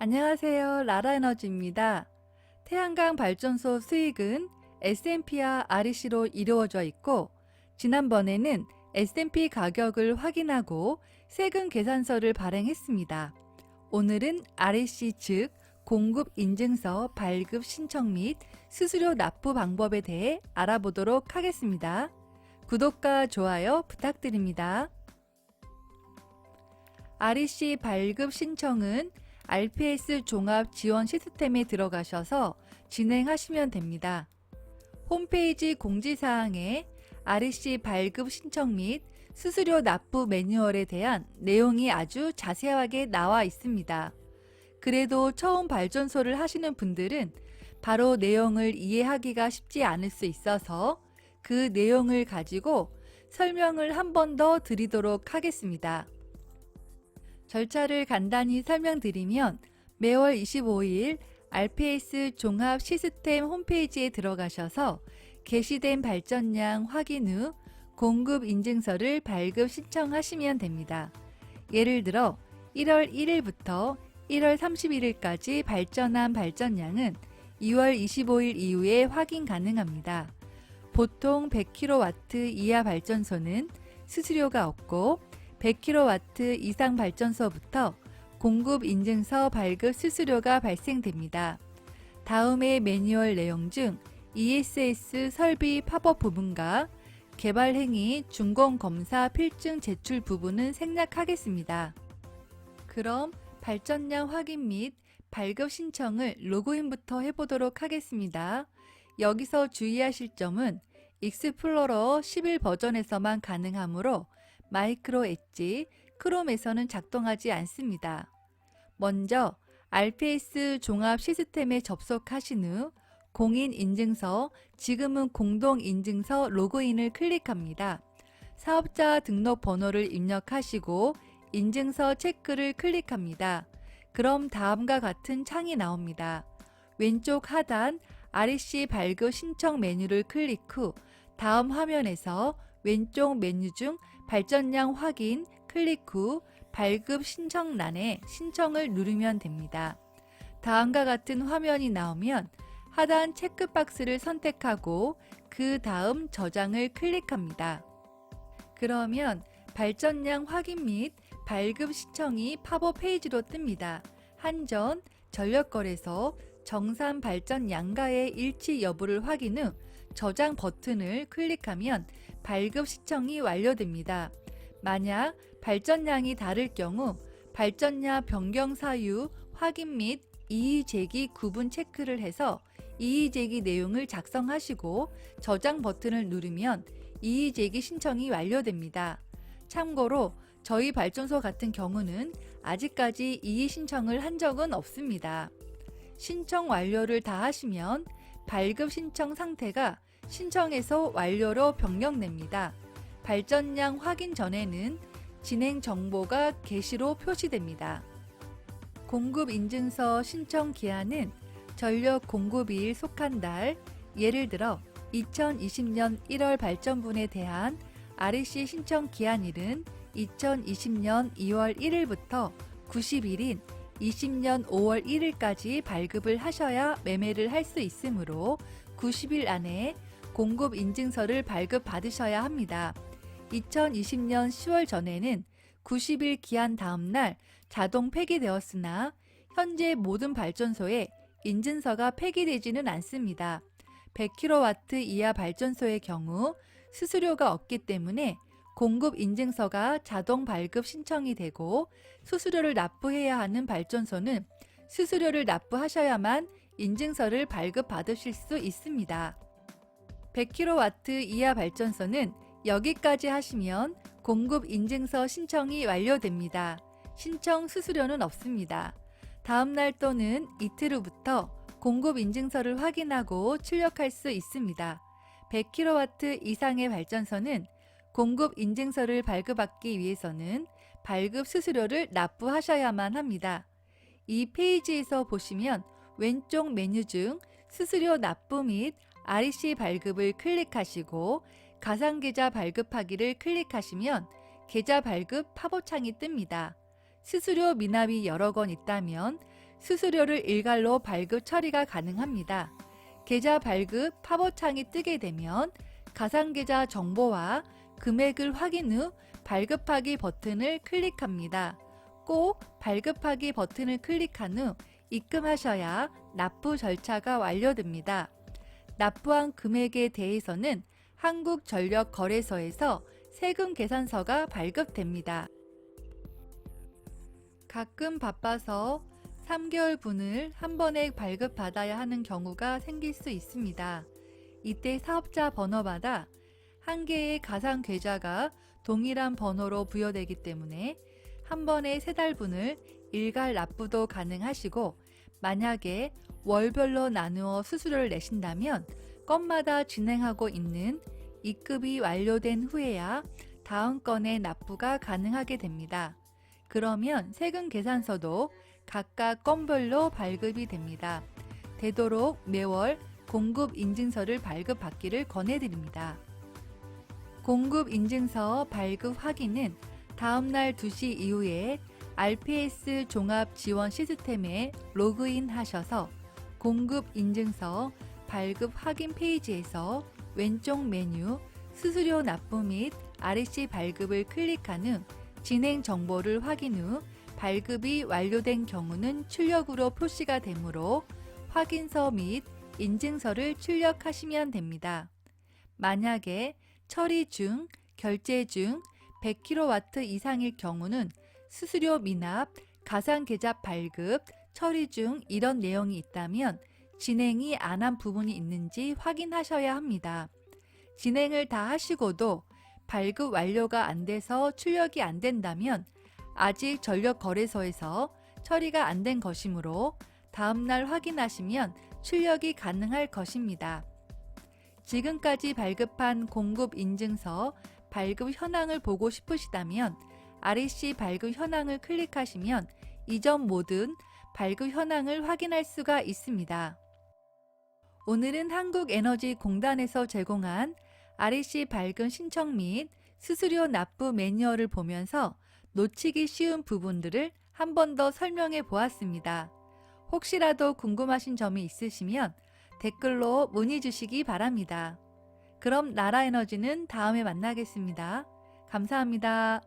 안녕하세요. 라라에너지입니다. 태양광 발전소 수익은 S&P와 REC로 이루어져 있고 지난번에는 S&P 가격을 확인하고 세금 계산서를 발행했습니다. 오늘은 REC 즉 공급 인증서 발급 신청 및 수수료 납부 방법에 대해 알아보도록 하겠습니다. 구독과 좋아요 부탁드립니다. REC 발급 신청은 RPS 종합 지원 시스템에 들어가셔서 진행하시면 됩니다. 홈페이지 공지사항에 REC 발급 신청 및 수수료 납부 매뉴얼에 대한 내용이 아주 자세하게 나와 있습니다. 그래도 처음 발전소를 하시는 분들은 바로 내용을 이해하기가 쉽지 않을 수 있어서 그 내용을 가지고 설명을 한 번 더 드리도록 하겠습니다. 절차를 간단히 설명드리면 매월 25일 RPS 종합 시스템 홈페이지에 들어가셔서 게시된 발전량 확인 후 공급 인증서를 발급 신청하시면 됩니다. 예를 들어 1월 1일부터 1월 31일까지 발전한 발전량은 2월 25일 이후에 확인 가능합니다. 보통 100kW 이하 발전소는 수수료가 없고 100kW 이상 발전소부터 공급 인증서 발급 수수료가 발생됩니다. 다음의 매뉴얼 내용 중 ESS 설비 팝업 부분과 개발 행위 준공 검사 필증 제출 부분은 생략하겠습니다. 그럼 발전량 확인 및 발급 신청을 로그인부터 해보도록 하겠습니다. 여기서 주의하실 점은 익스플로러 11 버전에서만 가능하므로 마이크로 엣지, 크롬에서는 작동하지 않습니다. 먼저 RPS 종합 시스템에 접속하신 후 공인 인증서, 지금은 공동 인증서 로그인을 클릭합니다. 사업자 등록 번호를 입력하시고 인증서 체크를 클릭합니다. 그럼 다음과 같은 창이 나옵니다. 왼쪽 하단 REC 발급 신청 메뉴를 클릭 후 다음 화면에서 왼쪽 메뉴 중 발전량 확인 클릭 후 발급 신청란에 신청을 누르면 됩니다. 다음과 같은 화면이 나오면 하단 체크박스를 선택하고 그 다음 저장을 클릭합니다. 그러면 발전량 확인 및 발급 신청이 팝업 페이지로 뜹니다. 한전, 전력거래소, 정산 발전 양가의 일치 여부를 확인 후 저장 버튼을 클릭하면 발급 신청이 완료됩니다. 만약 발전량이 다를 경우 발전량 변경 사유 확인 및 이의 제기 구분 체크를 해서 이의 제기 내용을 작성하시고 저장 버튼을 누르면 이의 제기 신청이 완료됩니다. 참고로 저희 발전소 같은 경우는 아직까지 이의 신청을 한 적은 없습니다. 신청 완료를 다 하시면 발급 신청 상태가 신청에서 완료로 변경됩니다. 발전량 확인 전에는 진행 정보가 게시로 표시됩니다. 공급 인증서 신청 기한은 전력 공급일 속한 달, 예를 들어 2020년 1월 발전분에 대한 REC 신청 기한일은 2020년 2월 1일부터 90일인 20년 5월 1일까지 발급을 하셔야 매매를 할 수 있으므로 90일 안에 공급 인증서를 발급 받으셔야 합니다. 2020년 10월 전에는 90일 기한 다음 날 자동 폐기되었으나 현재 모든 발전소에 인증서가 폐기되지는 않습니다. 100kW 이하 발전소의 경우 수수료가 없기 때문에 공급 인증서가 자동 발급 신청이 되고 수수료를 납부해야 하는 발전소는 수수료를 납부하셔야만 인증서를 발급 받으실 수 있습니다. 100kW 이하 발전소는 여기까지 하시면 공급 인증서 신청이 완료됩니다. 신청 수수료는 없습니다. 다음 날 또는 이틀 후부터 공급 인증서를 확인하고 출력할 수 있습니다. 100kW 이상의 발전소는 공급 인증서를 발급받기 위해서는 발급 수수료를 납부하셔야만 합니다. 이 페이지에서 보시면 왼쪽 메뉴 중 수수료 납부 및 REC 발급을 클릭하시고 가상계좌 발급하기를 클릭하시면 계좌 발급 팝업 창이 뜹니다. 수수료 미납이 여러 건 있다면 수수료를 일괄로 발급 처리가 가능합니다. 계좌 발급 팝업창이 뜨게 되면 가상계좌 정보와 금액을 확인 후 발급하기 버튼을 클릭합니다. 꼭 발급하기 버튼을 클릭한 후 입금하셔야 납부 절차가 완료됩니다. 납부한 금액에 대해서는 한국전력거래소에서 세금 계산서가 발급됩니다. 가끔 바빠서 3개월 분을 한 번에 발급받아야 하는 경우가 생길 수 있습니다. 이때 사업자 번호마다 한 개의 가상 계좌가 동일한 번호로 부여되기 때문에 한 번에 세 달분을 일괄 납부도 가능하시고 만약에 월별로 나누어 수수료를 내신다면 건마다 진행하고 있는 입금이 완료된 후에야 다음 건의 납부가 가능하게 됩니다. 그러면 세금 계산서도 각각 건별로 발급이 됩니다. 되도록 매월 공급 인증서를 발급받기를 권해드립니다. 공급 인증서 발급 확인은 다음날 2시 이후에 RPS 종합 지원 시스템에 로그인 하셔서 공급 인증서 발급 확인 페이지에서 왼쪽 메뉴 수수료 납부 및 REC 발급을 클릭한 후 진행 정보를 확인 후 발급이 완료된 경우는 출력으로 표시가 되므로 확인서 및 인증서를 출력하시면 됩니다. 만약에 처리 중, 결제 중 100kW 이상일 경우는 수수료 미납, 가상계좌 발급, 처리 중 이런 내용이 있다면 진행이 안 한 부분이 있는지 확인하셔야 합니다. 진행을 다 하시고도 발급 완료가 안 돼서 출력이 안 된다면 아직 전력거래소에서 처리가 안 된 것이므로 다음날 확인하시면 출력이 가능할 것입니다. 지금까지 발급한 공급 인증서 발급 현황을 보고 싶으시다면 REC 발급 현황을 클릭하시면 이전 모든 발급 현황을 확인할 수가 있습니다. 오늘은 한국에너지공단에서 제공한 REC 발급 신청 및 수수료 납부 매뉴얼을 보면서 놓치기 쉬운 부분들을 한 번 더 설명해 보았습니다. 혹시라도 궁금하신 점이 있으시면 댓글로 문의 주시기 바랍니다. 그럼 나라에너지는 다음에 만나겠습니다. 감사합니다.